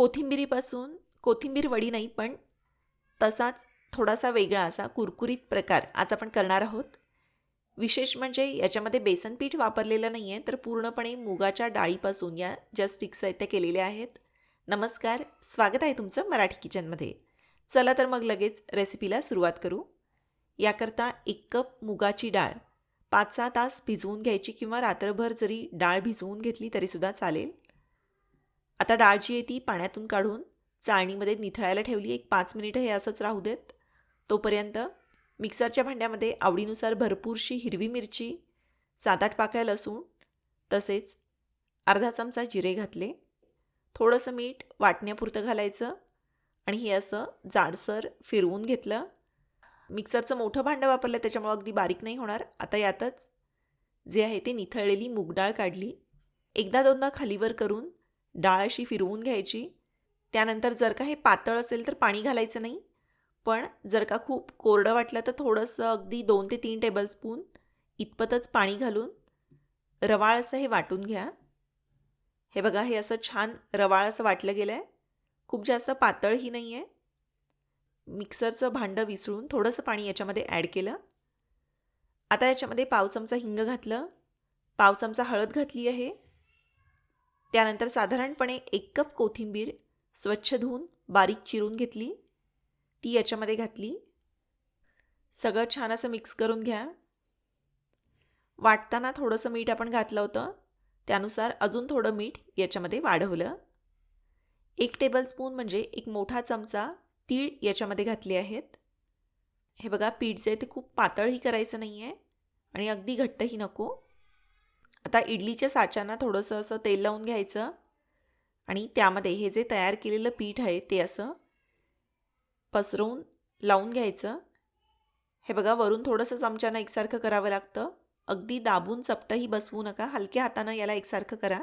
कोथिंबिरीपासून कोथिंबीर वडी नाही पण तसाच थोडासा वेगळा असा कुरकुरीत प्रकार आज आपण करणार आहोत. विशेष म्हणजे याच्यामध्ये बेसन पीठ वापरलेलं नाही आहे तर पूर्णपणे मुगाच्या डाळीपासून या ज्या स्टिक्स आहेत त्या केलेल्या आहेत. नमस्कार स्वागत आहे तुमचं मराठी किचनमध्ये. चला तर मग लगेच रेसिपीला सुरुवात करू. याकरता एक कप मुगाची डाळ. पाच सहा तास भिजवून घ्यायची किंवा रात्रभर जरी डाळ भिजवून घेतली तरीसुद्धा चालेल. आता डाळ जी आहे ती पाण्यातून काढून चाळणीमध्ये निथळायला ठेवली एक पाच मिनिटं हे असंच राहू देत. तोपर्यंत मिक्सरच्या भांड्यामध्ये आवडीनुसार भरपूरशी हिरवी मिरची सात आठ पाकळ्या लसूण तसेच अर्धा चमचा जिरे घातले. थोडंसं मीठ वाटण्यापुरतं घालायचं आणि हे असं जाडसर फिरवून घेतलं. मिक्सरचं मोठं भांडं वापरलं त्याच्यामुळं अगदी बारीक नाही होणार. आता यातच जे आहे ते निथळलेली मूगडाळ काढली. एकदा दोनदा खालीवर करून डाळ अशी फिरवून घ्यायची. त्यानंतर जर का हे पातळ असेल तर पाणी घालायचं नाही. पण जर का खूप कोरडं वाटलं तर थोडंसं अगदी दोन ते तीन टेबलस्पून इतपतच पाणी घालून रवाळ असं हे वाटून घ्या. हे बघा हे असं छान रवाळ असं वाटलं गेलं आहे खूप जास्त पातळही नाही आहे मिक्सरचं भांडं विसळून थोडंसं पाणी याच्यामध्ये ॲड केलं. आता याच्यामध्ये पाव चमचा हिंग घातलं. पाव चमचा हळद घातली आहे. त्यानंतर साधारणपणे एक कप कोथिंबीर स्वच्छ धुवून बारीक चिरून घेतली. ती याच्यामध्ये घातली. सगळं छान असं मिक्स करून घ्या. वाटताना थोडंसं मीठ आपण घातलं होतं. त्यानुसार अजून थोडं मीठ याच्यामध्ये वाढवलं. एक टेबलस्पून म्हणजे एक मोठा चमचा तीळ याच्यामध्ये घातले आहेत. हे बघा पीठ जे आहे ते खूप पातळही करायचं नाही आहे आणि अगदी घट्टही नको. आता इडलीच्या साच्याना थोडंसं असं तेल लावून घ्यायचं आणि त्यामध्ये हे जे तयार केलेलं पीठ आहे ते असं पसरवून लावून घ्यायचं. हे बघा वरून थोडंसं चमच्यानं एकसारखं करावं लागतं. अगदी दाबून चपटंही बसवू नका हलक्या हातानं याला एकसारखं करा.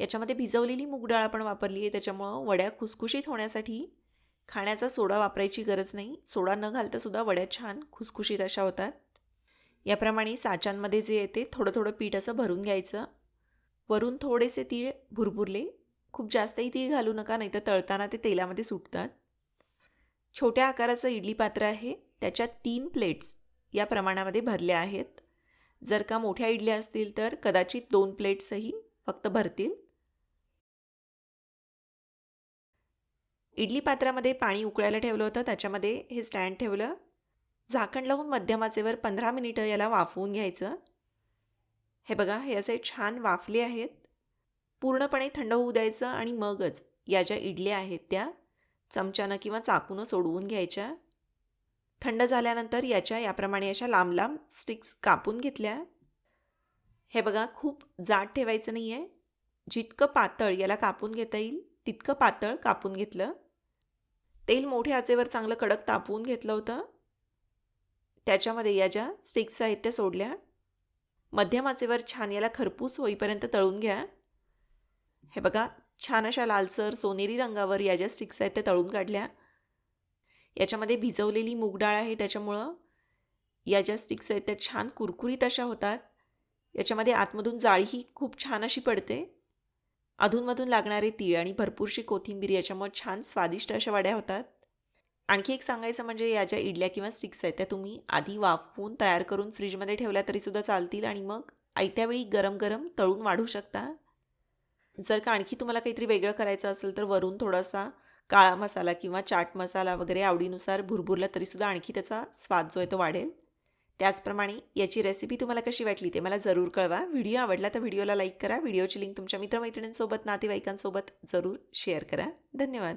याच्यामध्ये भिजवलेली मूगडाळ आपण वापरली आहे त्याच्यामुळं वड्या खुसखुशीत होण्यासाठी खाण्याचा सोडा वापरायची गरज नाही. सोडा न घालता सुद्धा वड्या छान खुसखुशीत अशा होतात. याप्रमाणे साच्यांमध्ये जे येते थोडं थोडं पीठ असं भरून घ्यायचं. वरून थोडेसे तीळ भुरभुरले. खूप जास्तही तीळ घालू नका नाही तर तळताना ते तेलामध्ये सुटतात. छोट्या आकाराचं इडली पात्र आहे. त्याच्यात तीन प्लेट्स या प्रमाणामध्ये भरल्या आहेत. जर का मोठ्या इडल्या असतील तर कदाचित दोन प्लेट्सही फक्त भरतील. इडली पात्रामध्ये पाणी उकळायला ठेवलं होतं. त्याच्यामध्ये हे स्टँड ठेवलं. झाकण लावून मध्यमाचेवर पंधरा मिनिटं याला वाफवून घ्यायचं. हे बघा हे असे छान वाफले आहेत. पूर्णपणे थंड होऊ द्यायचं आणि मगच या ज्या इडल्या आहेत त्या. चमच्यानं किंवा चाकूनं सोडवून घ्यायच्या. थंड झाल्यानंतर याच्या याप्रमाणे अशा लांब लांब स्टिक्स कापून घेतल्या. हे बघा खूप जाड ठेवायचं नाही आहे जितकं पातळ याला कापून घेता येईल तितकं पातळ कापून घेतलं. तेल मोठ्या आचेवर चांगलं कडक तापवून घेतलं होतं. त्याच्यामध्ये या ज्या स्टिक्स आहेत त्या सोडल्या. मध्यम आचेवर छान याला खरपूस होईपर्यंत तळून घ्या. हे बघा छान अशा लालसर सोनेरी रंगावर या ज्या स्टिक्स आहेत त्या तळून काढल्या. याच्यामध्ये भिजवलेली मूगडाळ आहे त्याच्यामुळं. या ज्या स्टिक्स आहेत त्या छान कुरकुरीत अशा होतात. याच्यामध्ये आतमधून जाळीही खूप छान अशी पडते. अधूनमधून लागणारे तीळ आणि भरपूरशी कोथिंबीर याच्यामुळे छान स्वादिष्ट अशा वड्या होतात. आणखी एक सांगायचं म्हणजे या ज्या इडल्या किंवा स्टिक्स आहेत त्या तुम्ही आधी वाफवून तयार करून फ्रीजमध्ये ठेवल्या तरीसुद्धा चालतील आणि मग आयत्यावेळी गरम गरम तळून वाढू शकता. जर का आणखी तुम्हाला काहीतरी वेगळं करायचं असेल तर वरून थोडासा काळा मसाला किंवा चाट मसाला वगैरे आवडीनुसार भुरभुरला तरीसुद्धा आणखी त्याचा स्वाद जो आहे तो वाढेल. त्याचप्रमाणे याची रेसिपी तुम्हाला कशी वाटली ते मला जरूर कळवा. व्हिडिओ आवडला तर व्हिडिओला लाईक करा. व्हिडिओची लिंक तुमच्या मित्रमैत्रिणींसोबत नातेवाईकांसोबत जरूर शेअर करा. धन्यवाद.